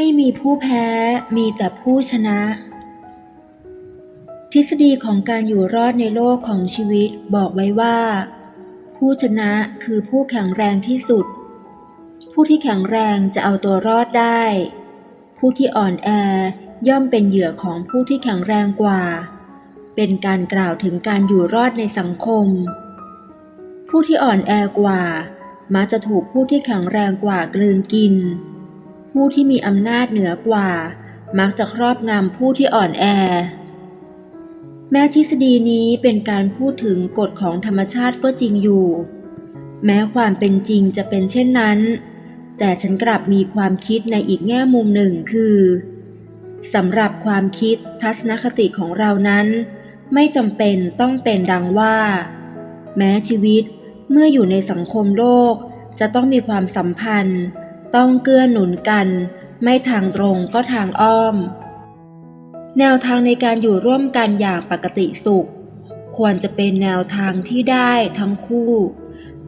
ไม่มีผู้แพ้มีแต่ผู้ชนะ ทฤษฎีของการอยู่รอดในโลกของชีวิตบอกไว้ว่า ผู้ชนะคือผู้แข็งแรงที่สุด ผู้ที่แข็งแรงจะเอาตัวรอดได้ ผู้ที่อ่อนแอย่อมเป็นเหยื่อของผู้ที่แข็งแรงกว่า เป็นการกล่าวถึงการอยู่รอดในสังคม ผู้ที่อ่อนแอกว่า มักจะถูกผู้ที่แข็งแรงกว่ากลืนกิน ผู้ที่มีอำนาจเหนือกว่า มักจะครอบงำผู้ที่อ่อนแอ แม้ทฤษฎีนี้เป็นการพูดถึงกฎของธรรมชาติก็จริงอยู่ แม้ความเป็นจริงจะเป็นเช่นนั้น แต่ฉันกลับมีความคิดในอีกแง่มุมหนึ่งคือสำหรับความคิดทัศนคติของเรานั้น ไม่จำเป็นต้องเป็นดังว่า แม้ชีวิตเมื่ออยู่ในสังคมโลกจะต้องมีความสัมพันธ์ ต้องเกื้อหนุนกัน ไม่ทางตรงก็ทางอ้อม แนวทางในการอยู่ร่วมกันอย่างปกติสุข ควรจะเป็นแนวทางที่ได้ทั้งคู่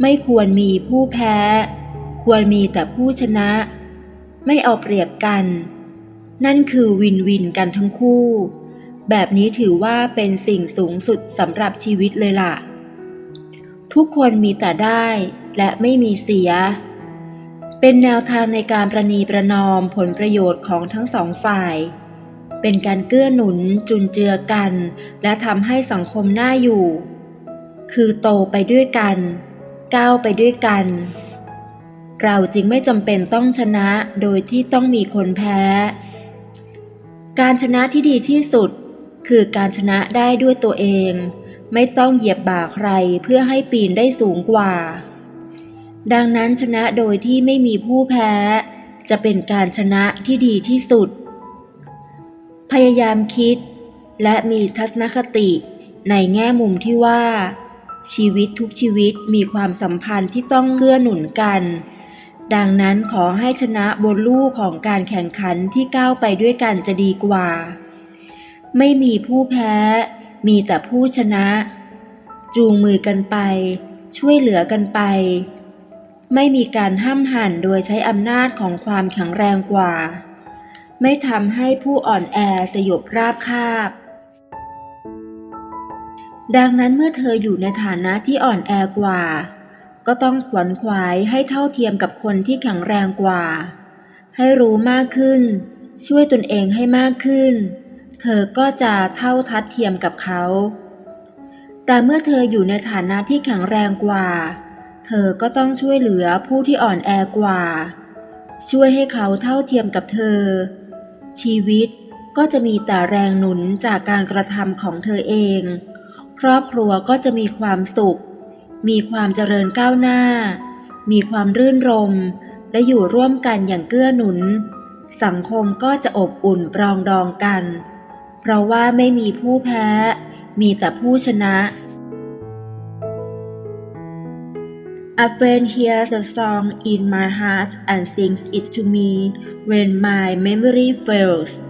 ไม่ควรมีผู้แพ้ ควรมีแต่ผู้ชนะ ไม่เอาเปรียบกัน นั่นคือวินวินกันทั้งคู่ แบบนี้ถือว่าเป็นสิ่งสูงสุดสำหรับชีวิตเลยล่ะ ทุกคนมีแต่ได้และไม่มีเสีย เป็นแนวทางในการประนีประนอมผลประโยชน์ของทั้งสองฝ่าย เป็นการเกื้อหนุนจุนเจือกัน และทำให้สังคมน่าอยู่ คือโตไปด้วยกัน ก้าวไปด้วยกัน เราจึงไม่จำเป็นต้องชนะโดยที่ต้องมีคนแพ้ การชนะที่ดีที่สุด คือการชนะได้ด้วยตัวเอง ไม่ต้องเหยียบบ่าใครเพื่อให้ปีนได้สูงกว่า ดังนั้นชนะโดยที่ไม่มีผู้แพ้ จะเป็นการชนะที่ดีที่สุด พยายามคิด และมีทัศนคติในแง่มุมที่ว่า ชีวิตทุกชีวิตมีความสัมพันธ์ที่ต้องเกื้อหนุนกัน ดังนั้นขอให้ชนะบนลู่ของการแข่งขันที่ก้าวไปด้วยกันจะดีกว่า ไม่มีผู้แพ้ มีแต่ผู้ชนะ จูงมือกันไป ช่วยเหลือกันไป ไม่มีการห้ามหันโดยใช้อำนาจของความแข็งแรงกว่า ไม่ทำให้ผู้อ่อนแอสยบราบคาบ ดังนั้นเมื่อเธออยู่ในฐานะที่อ่อนแอกว่า ก็ต้องขวนขวายให้เท่าเทียมกับคนที่แข็งแรงกว่า ให้รู้มากขึ้น ช่วยตนเองให้มากขึ้น เธอก็จะเท่าทัดเทียมกับเขา แต่เมื่อเธออยู่ในฐานะที่แข็งแรงกว่า เธอก็ต้องช่วยเหลือผู้ที่อ่อนแอกว่า ช่วยให้เขาเท่าเทียมกับเธอ ชีวิตก็จะมีแต่แรงหนุนจากการกระทำของเธอเอง ครอบครัวก็จะมีความสุข มีความเจริญก้าวหน้า มีความรื่นรม และอยู่ร่วมกันอย่างเกื้อหนุน สังคมก็จะอบอุ่นปรองดองกัน เพราะว่าไม่มีผู้แพ้ มีแต่ผู้ชนะ A friend hears the song in my heart and sings it to me when my memory fails.